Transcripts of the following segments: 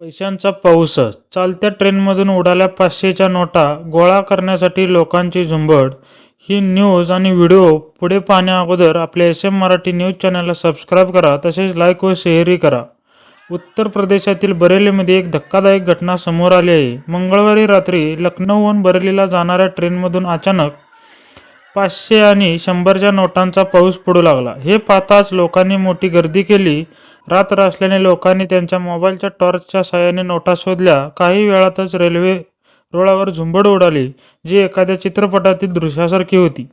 पैशांचा पाऊस. चालत्या ट्रेनमधून उडाल्या पाचशेच्या नोटा गोळा करण्यासाठी लोकांची झुंबड. ही न्यूज आणि व्हिडिओ पुढे पाहण्याअगोदर आपल्या एस एम मराठी न्यूज चॅनलला सबस्क्राईब करा तसेच लाईक व शेअरही करा. उत्तर प्रदेशातील बरेलीमध्ये एक धक्कादायक घटना समोर आली आहे. मंगळवारी रात्री लखनौहून बरेलीला जाणाऱ्या ट्रेनमधून अचानक पाचशे आणि शंभरच्या नोटांचा पाऊस पडू लागला. हे पाहताच लोकांनी मोठी गर्दी केली. रात्र असल्याने लोकांनी त्यांच्या मोबाईलच्या टॉर्चच्या साहाय्याने नोटा शोधल्या. काही वेळातच रेल्वे रुळावर झुंबड उडाली जी एखाद्या चित्रपटातील दृश्यासारखी होती.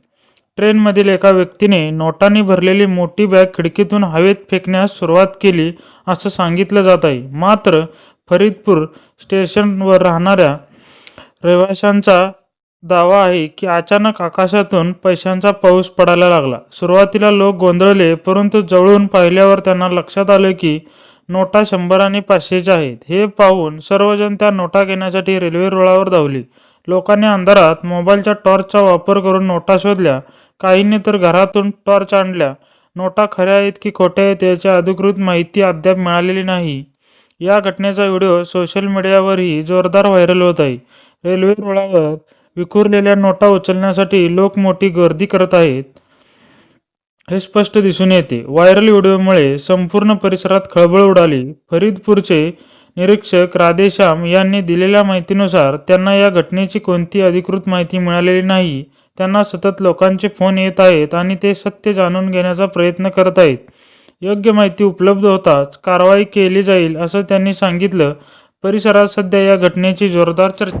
ट्रेनमधील एका व्यक्तीने नोटांनी भरलेली मोठी बॅग खिडकीतून हवेत फेकण्यास सुरुवात केली असं सांगितलं जात आहे. मात्र फरीदपूर स्टेशनवर राहणाऱ्या रहिवाशांचा दावा आहे की अचानक आकाशातून पैशांचा पाऊस पडायला लागला. सुरुवातीला लोक गोंधळले परंतु जवळून पाहिल्यावर त्यांना लक्षात आले की नोटा शंभर आणि पाचशेच्या आहेत. हे पाहून सर्वजण त्या नोटा घेण्यासाठी रेल्वे रुळावर धावली. लोकांनी अंधारात मोबाईलच्या टॉर्चचा वापर करून नोटा शोधल्या. काहींनी तर घरातून टॉर्च आणल्या. नोटा खऱ्या आहेत की खोट्या आहेत याची अधिकृत माहिती अद्याप मिळालेली नाही. या घटनेचा व्हिडिओ सोशल मीडियावरही जोरदार व्हायरल होत आहे. रेल्वे रुळावर विखुरलेल्या नोटा उचलण्यासाठी लोक मोठी गर्दी करत आहेत. हे स्पष्ट दिसून येते. व्हायरल व्हिडिओमुळे संपूर्ण परिसरात खळबळ उडाली. फरीदपूरचे निरीक्षक राधेश्याम यांनी दिलेल्या माहितीनुसार त्यांना या घटनेची कोणती अधिकृत माहिती मिळालेली नाही. त्यांना सतत लोकांचे फोन येत आहेत आणि ते सत्य जाणून घेण्याचा प्रयत्न करत आहेत. योग्य माहिती उपलब्ध होताच कारवाई केली जाईल असं त्यांनी सांगितलं. परिसरात सध्या या घटनेची जोरदार चर्चा